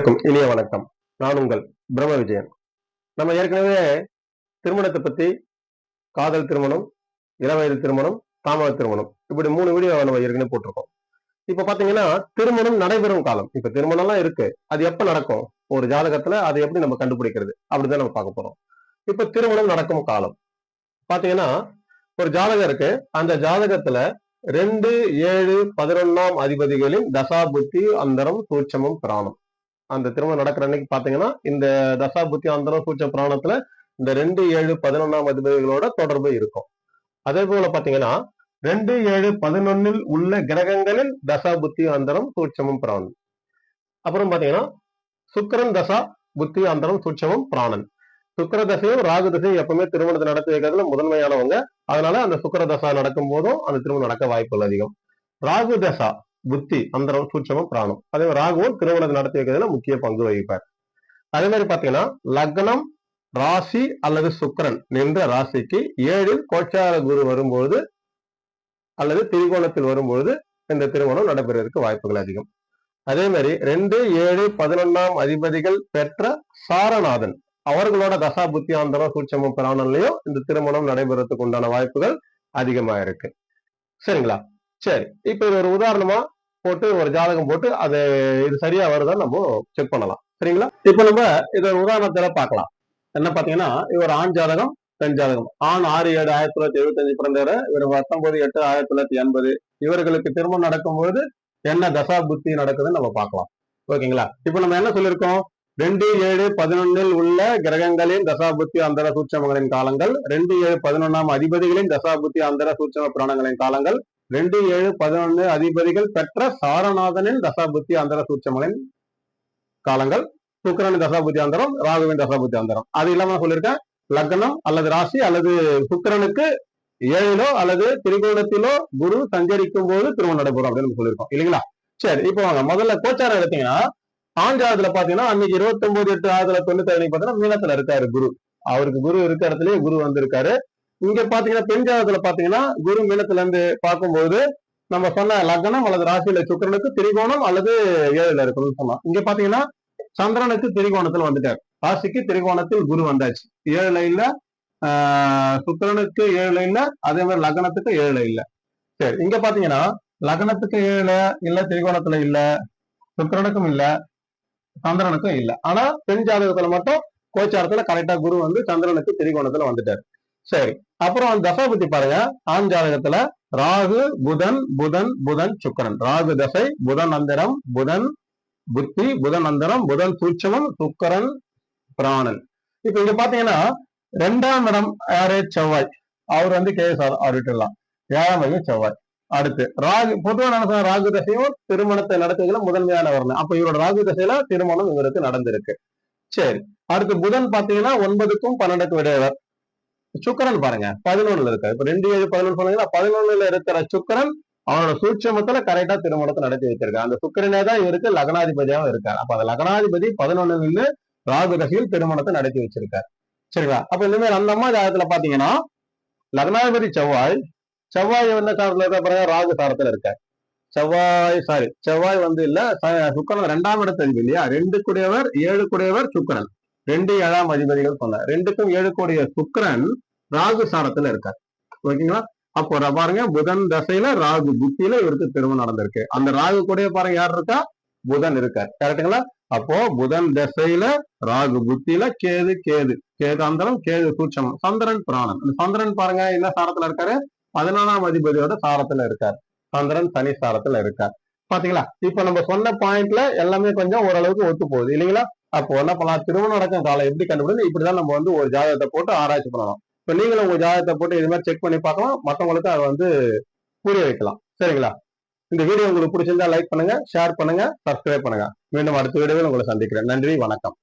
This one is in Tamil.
அனைவருக்கும் இனிய வணக்கம். நான் உங்கள் பிரம்ம விஜயன். நம்ம ஏற்கனவே திருமணத்தை பத்தி காதல் திருமணம் இளவயது திருமணம் தாமத திருமணம் இப்படி மூணு வீடியோ நம்ம ஏற்கனவே போட்டிருக்கோம். இப்ப பாத்தீங்கன்னா திருமணம் நடைபெறும் காலம். இப்ப திருமணம் எல்லாம் இருக்கு. அது எப்ப நடக்கும்? ஒரு ஜாதகத்துல அதை எப்படி நம்ம கண்டுபிடிக்கிறது? அப்படிதான் நம்ம பார்க்க போறோம். இப்ப திருமணம் நடக்கும் காலம். பாத்தீங்கன்னா ஒரு ஜாதகம் இருக்கு. அந்த ஜாதகத்துல ரெண்டு ஏழு பதினொன்னாம் அதிபதிகளின் தசாபுத்தி அந்தரம் சூட்சமும் பிராணம். அந்த திருமணம் நடக்கிற அன்னைக்கு பாத்தீங்கன்னா இந்த தசா புத்தி அந்தரம் சூச்ச பிராணத்துல இந்த ரெண்டு ஏழு பதினொன்னாம் அதிபதிகளோட தொடர்பு இருக்கும். அதே போல பாத்தீங்கன்னா ரெண்டு ஏழு பதினொன்னில் உள்ள கிரகங்களில் தசா புத்தி அந்தரம் சூட்சமும் பிராணன். அப்புறம் பாத்தீங்கன்னா சுக்கரன் தசா புத்தி அந்தரம் சூட்சமும் பிராணன். சுக்கர தசையும் ராகு தசையும் எப்பவுமே திருமணத்தை நடத்தி வைக்கிறதுல முதன்மையானவங்க. அதனால அந்த சுக்கர தசா நடக்கும் போதும் அந்த திருமணம் நடக்க வாய்ப்புகள் அதிகம். ராகு தசா புத்தி அந்தரம் சூட்சமம் பிராணம். அதே மாதிரி ராகுவும் திருமணத்தை நடத்தி வைக்கிறதுல முக்கிய பங்கு வகிப்பார். அதே மாதிரி பாத்தீங்கன்னா லக்னம் ராசி அல்லது சுக்கரன் நின்ற ராசிக்கு ஏழில் கோச்சார குரு வரும்போது அல்லது திரிகோணத்தில் வரும்பொழுது இந்த திருமணம் நடைபெறுவதற்கு வாய்ப்புகள் அதிகம். அதே மாதிரி ரெண்டு ஏழு பதினொன்னாம் அதிபதிகள் பெற்ற சாரநாதன் அவர்களோட தசா புத்தி ஆந்தரம் சூட்சமும் பிராணன்லயும் இந்த திருமணம் நடைபெறத்துக்கு உண்டான வாய்ப்புகள் அதிகமா இருக்கு. சரிங்களா? சரி இப்ப இது ஒரு உதாரணமா போட்டு ஒரு ஜாதகம் போட்டு அது இது சரியா வருதான்னு நம்ம செக் பண்ணலாம். சரிங்களா? இப்ப நம்ம இது ஒரு உதாரணத்துல பார்க்கலாம். என்ன பாத்தீங்கன்னா இது ஒரு ஆண் ஜாதகம் பெண் ஜாதகம். ஆண் ஆறு ஏழு ஆயிரத்தி தொள்ளாயிரத்தி எழுபத்தஞ்சு பிறந்தவர் இவர் பத்தொன்பது எட்டு ஆயிரத்தி தொள்ளாயிரத்தி எண்பது. இவர்களுக்கு திருமணம் நடக்கும்போது என்ன தசா புத்தி நடக்குதுன்னு நம்ம பார்க்கலாம். ஓகேங்களா? இப்ப நம்ம என்ன சொல்லியிருக்கோம்? ரெண்டு ஏழு பதினொன்னில் உள்ள கிரகங்களின் தசாபுத்தி அந்தர சூட்சமங்களின் காலங்கள் ரெண்டு ஏழு பதினொன்னாம் அதிபதிகளின் தசாபுத்தி அந்தர சூட்சம பிராணங்களின் காலங்கள் ரெண்டு ஏழு பதினொன்னு அதிபதிகள் பெற்ற சாரநாதனின் தசாபுத்தி அந்தர சூட்சமலின் காலங்கள். சுக்கரனின் தசாபுத்தி அந்தரம் ராகுவின் தசாபுத்தி அந்தரம். அது இல்லாம சொல்லியிருக்கேன் லக்னம் அல்லது ராசி அல்லது சுக்கரனுக்கு ஏழிலோ அல்லது திரிகோணத்திலோ குரு சஞ்சரிக்கும் போது திருமணம் நடைபெறும் அப்படின்னு சொல்லியிருக்கோம். இல்லைங்களா? சரி இப்போ வாங்க. முதல்ல கோச்சாரம் எடுத்தீங்கன்னா ஆஞ்சாவதுல பாத்தீங்கன்னா அன்னைக்கு இருபத்தி ஒன்பது எட்டு ஆயிரத்தி தொண்ணூத்தி ஐந்து பாத்தீங்கன்னா மீனத்துல இருக்காரு குரு. அவருக்கு குரு இருக்க இடத்துலயே குரு வந்திருக்காரு. இங்க பாத்தீங்கன்னா பெண் ஜாதகத்துல பாத்தீங்கன்னா குரு மீனத்துல இருந்து பார்க்கும்போது நம்ம சொன்ன லக்னம் அல்லது ராசியில சுக்கரனுக்கு திரிகோணம் அல்லது ஏழுல இருக்கணும்னு சொன்னோம் இங்க பாத்தீங்கன்னா சந்திரனுக்கு திரிகோணத்துல வந்துட்டார். ராசிக்கு திரிகோணத்தில் குரு வந்தாச்சு. ஏழுல இல்ல ஆஹ் சுக்கரனுக்கு ஏழுல இல்ல அதே மாதிரி லக்னத்துக்கு ஏழுல இல்ல. சரி இங்க பாத்தீங்கன்னா லக்னத்துக்கு ஏழுல இல்ல திரிகோணத்துல இல்ல சுக்கரனுக்கும் இல்ல சந்திரனுக்கும் இல்ல. ஆனா பெண் ஜாதகத்துல மட்டும் கோச்சாரத்துல கரெக்டா குரு வந்து சந்திரனுக்கு திரிகோணத்துல வந்துட்டாரு. சரி. அப்புறம் தசை பத்தி பாருங்க. ஆண் ஜாதகத்துல ராகு புதன் புதன் புதன் சுக்கரன். ராகு தசை புதன் அந்தரம் புதன் புத்தி புதன் அந்தரம் புதன் சூட்சமம் சுக்கரன் பிராணன். இப்ப இங்க பாத்தீங்கன்னா ரெண்டாம் இடம் யாரு? செவ்வாய். அவர் வந்து கேஎஸ்ஆர் ஆடிட்டர்லாம் ஏழாம் வகை செவ்வாய். அடுத்து ராகு பொதுவாக என்ன ராகு தசையும் திருமணத்தை நடத்துவதில் முதன்மையான வரணும் அப்ப இவரோட ராகு தசையில திருமணம் இவருக்கு நடந்திருக்கு. சரி. அடுத்து புதன் பாத்தீங்கன்னா ஒன்பதுக்கும் பன்னெண்டுக்கும் இடையவர் சுக்கரன் பாருங்க பதினொன்னுல இருக்காரு. இப்ப ரெண்டு ஏழு பதினொன்று சொன்னீங்கன்னா பதினொன்னுல இருக்கிற சுக்கரன் அவனோட சூட்சமத்துல கரெக்டா திருமணத்தை நடத்தி வச்சிருக்கான் அந்த சுக்கரனே தான் இவருக்கு லக்னாதிபதியாவும் இருக்காரு. அப்ப அந்த லக்னாதிபதி பதினொன்னு நின்று ராகு தசையில் திருமணத்தை நடத்தி வச்சிருக்காரு. சரிங்களா? அப்ப இந்த மாதிரி அந்த அம்மா ஜாதகத்துல பாத்தீங்கன்னா லக்னாதிபதி செவ்வாய் செவ்வாய் என்ன சாரத்துல இருக்க பாருங்க ராகு சாரத்துல இருக்க செவ்வாய் சாரி செவ்வாய் வந்து இல்ல சுக்கரன் சுக்கிரன் ரெண்டாம் இடத்து அதிபதி இல்லையா? ரெண்டு கூடியவர் ஏழு கூடியவர் சுக்கரன். ரெண்டு ஏழாம் அதிபதிகள் சொன்னார். ரெண்டுக்கும் ஏழு கூடிய ராகு சாரத்துல இருக்கார். ஓகேங்களா? அப்போ பாருங்க புதன் தசையில ராகு புத்தியில இவருக்கு திருமணம் நடந்திருக்கு. அந்த ராகு கூட பாருங்க யார் இருக்கா? புதன் இருக்கார். கரெக்டுங்களா அப்போ புதன் தசையில ராகு புத்தியில கேது கேது. கேது அந்தரம் கேது சூட்சமம். சந்திரன் பிராணன் இந்த சந்திரன் பாருங்க என்ன சாரத்துல இருக்காரு? பதினாலாம் அதிபதியோட சாரத்துல இருக்கார். சந்திரன் சனி சாரத்துல இருக்கார். பாத்தீங்களா? இப்ப நம்ம சொன்ன பாயிண்ட்ல எல்லாமே கொஞ்சம் ஓரளவுக்கு ஒத்து போகுது இல்லைங்களா? அப்போ என்ன பண்ணலாம்? திருமணம் நடக்கும் காலம் எப்படி கண்டுபிடிச்சு இப்படிதான் நம்ம வந்து ஒரு ஜாதகத்தை போட்டு ஆராய்ச்சி பண்ணலாம். இப்ப நீங்களும் உங்க ஜாதகத்தை போட்டு இது மாதிரி செக் பண்ணி பார்க்கலாம். மற்றவங்களுக்கு அதை வந்து புரிய வைக்கலாம். சரிங்களா? இந்த வீடியோ உங்களுக்கு பிடிச்சிருந்தா லைக் பண்ணுங்க ஷேர் பண்ணுங்க சப்ஸ்கிரைப் பண்ணுங்க. மீண்டும் அடுத்த வீடியோவில் உங்களை சந்திக்கிறேன். நன்றி வணக்கம்.